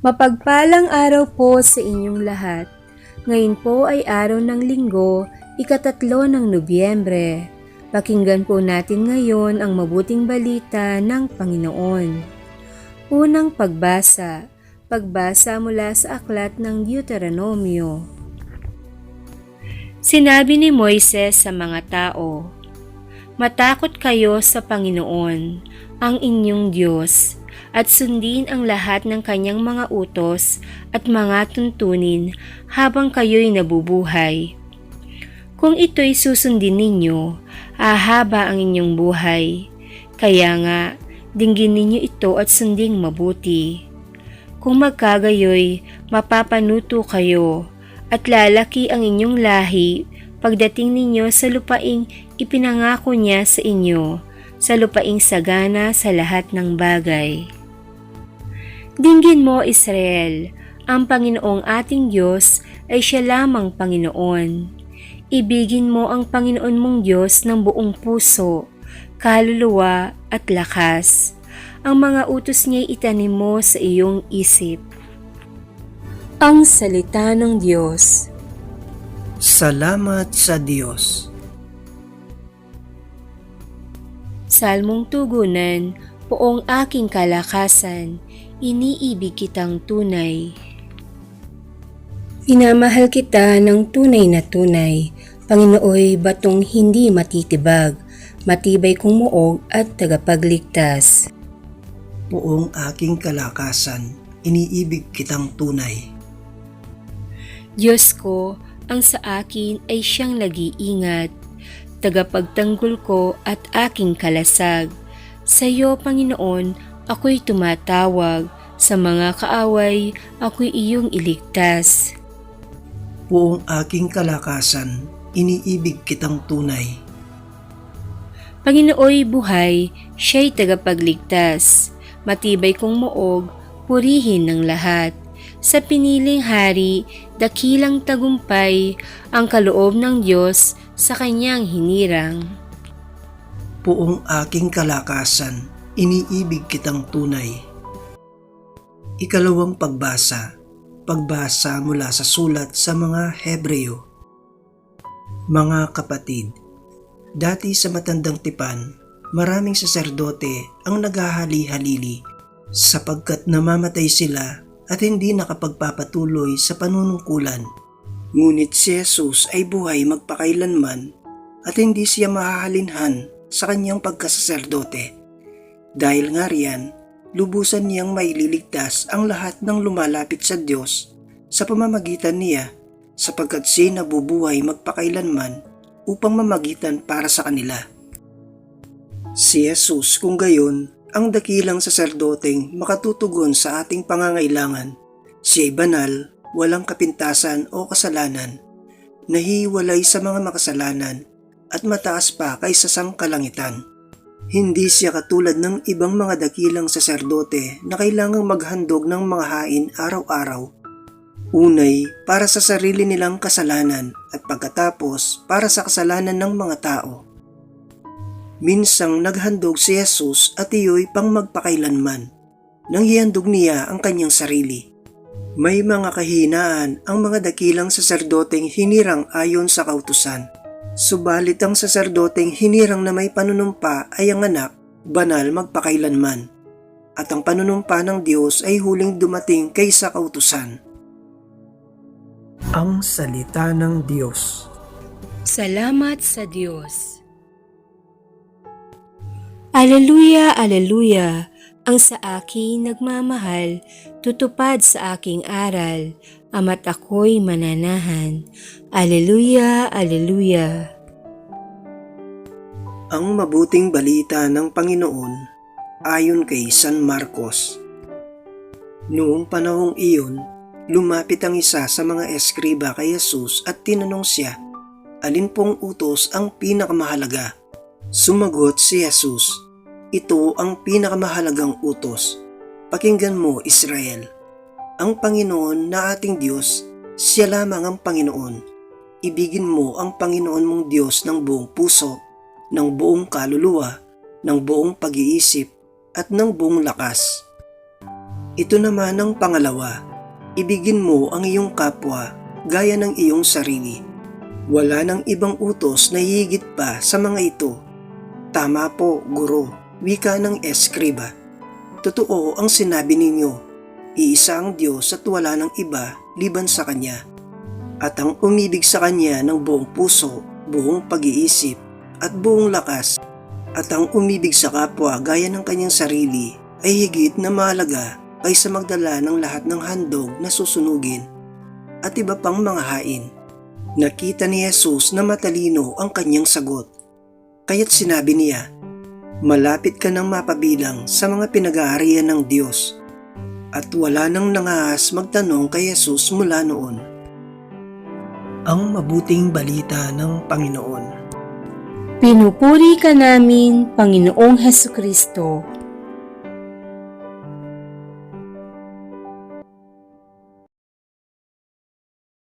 Mapagpalang araw po sa inyong lahat. Ngayon po ay araw ng linggo, ikatatlo ng Nobyembre. Pakinggan po natin ngayon ang mabuting balita ng Panginoon. Unang pagbasa, pagbasa mula sa aklat ng Deuteronomio. Sinabi ni Moises sa mga tao, Matakot kayo sa Panginoon, ang inyong Diyos, at sundin ang lahat ng kanyang mga utos at mga tuntunin habang kayo'y nabubuhay. Kung ito'y susundin ninyo, ahaba ang inyong buhay. Kaya nga, dinggin ninyo ito at sunding mabuti. Kung magkagayoy, mapapanuto kayo at lalaki ang inyong lahi pagdating ninyo sa lupaing ipinangako niya sa inyo, sa lupaing sagana sa lahat ng bagay. Dinggin mo, Israel, ang Panginoong ating Diyos ay siya lamang Panginoon. Ibigin mo ang Panginoon mong Diyos ng buong puso, kaluluwa at lakas. Ang mga utos niya'y itanim mo sa iyong isip. Ang Salita ng Diyos Salamat sa Diyos. Salmong Tugunan, Poong aking kalakasan, iniibig kitang tunay. Inamahal kita ng tunay na tunay, Panginooy batong hindi matitibag, matibay kong muog at tagapagligtas. Buong aking kalakasan, iniibig kitang tunay. Diyos ko, ang sa akin ay siyang nag-iingat, tagapagtanggol ko at aking kalasag. Sa iyo, Panginoon, ako'y tumatawag, sa mga kaaway, ako'y iyong iligtas. Buong aking kalakasan, iniibig kitang tunay. Panginooy buhay, siya'y tagapagligtas. Matibay kong muog, purihin ng lahat. Sa piniling hari, dakilang tagumpay, ang kaloob ng Diyos sa kanyang hinirang. Buong aking kalakasan, iniibig kitang tunay. Ikalawang pagbasa, pagbasa mula sa sulat sa mga Hebreo. Mga kapatid, dati sa matandang tipan, maraming saserdote ang naghahali-halili sapagkat namamatay sila at hindi nakapagpapatuloy sa panunungkulan. Ngunit si Jesus ay buhay magpakailanman at hindi siya mahahalinhan sa kanyang pagkasaserdote. Dahil nga riyan, lubusan niyang maililigtas ang lahat ng lumalapit sa Diyos sa pamamagitan niya sapagkat siya nabubuhay magpakailanman upang mamagitan para sa kanila. Si Jesus kung gayon ang dakilang saserdoteng makatutugon sa ating pangangailangan. Siya'y banal, walang kapintasan o kasalanan, nahiwalay sa mga makasalanan at mataas pa kaysa sangkalangitan. Hindi siya katulad ng ibang mga dakilang saserdote na kailangang maghandog ng mga hain araw-araw. Unay, para sa sarili nilang kasalanan at pagkatapos para sa kasalanan ng mga tao. Minsang naghandog si Jesus at iyo'y pang magpakailanman. Nang hihandog niya ang kanyang sarili. May mga kahinaan ang mga dakilang saserdoteng hinirang ayon sa kautusan. Subalit ang saserdoteng hinirang na may panunumpa ay ang anak, banal magpakailanman. At ang panunumpa ng Diyos ay huling dumating kaysa kautusan. Ang Salita ng Diyos Salamat sa Diyos. Aleluya, aleluya, ang sa akin nagmamahal, tutupad sa aking aral, ama't ako'y mananahan. Aleluya, aleluya. Ang mabuting balita ng Panginoon ayon kay San Marcos. Noong panahong iyon, lumapit ang isa sa mga eskriba kay Jesus at tinanong siya, alin pong utos ang pinakamahalaga? Sumagot si Jesus, ito ang pinakamahalagang utos. Pakinggan mo, Israel. Ang Panginoon na ating Diyos, siya lamang ang Panginoon. Ibigin mo ang Panginoon mong Diyos ng buong puso, ng buong kaluluwa, ng buong pag-iisip, at ng buong lakas. Ito naman ang pangalawa. Ibigin mo ang iyong kapwa gaya ng iyong sarili. Wala nang ibang utos na higit pa sa mga ito. Tama po, guro. Wika ng eskriba. Totoo ang sinabi ninyo. Iisa ang Diyos at wala ng iba liban sa Kanya. At ang umibig sa Kanya ng buong puso, buong pag-iisip, at buong lakas, at ang umibig sa kapwa gaya ng kanyang sarili ay higit na mahalaga kaysa magdala ng lahat ng handog na susunugin at iba pang mga hain. Nakita ni Jesus na matalino ang kanyang sagot. Kaya't sinabi niya, Malapit ka nang mapabilang sa mga pinag-aarian ng Diyos. At wala nang nangahas magtanong kay Jesus mula noon. Ang mabuting balita ng Panginoon. Pinupuri ka namin, Panginoong Heso Kristo.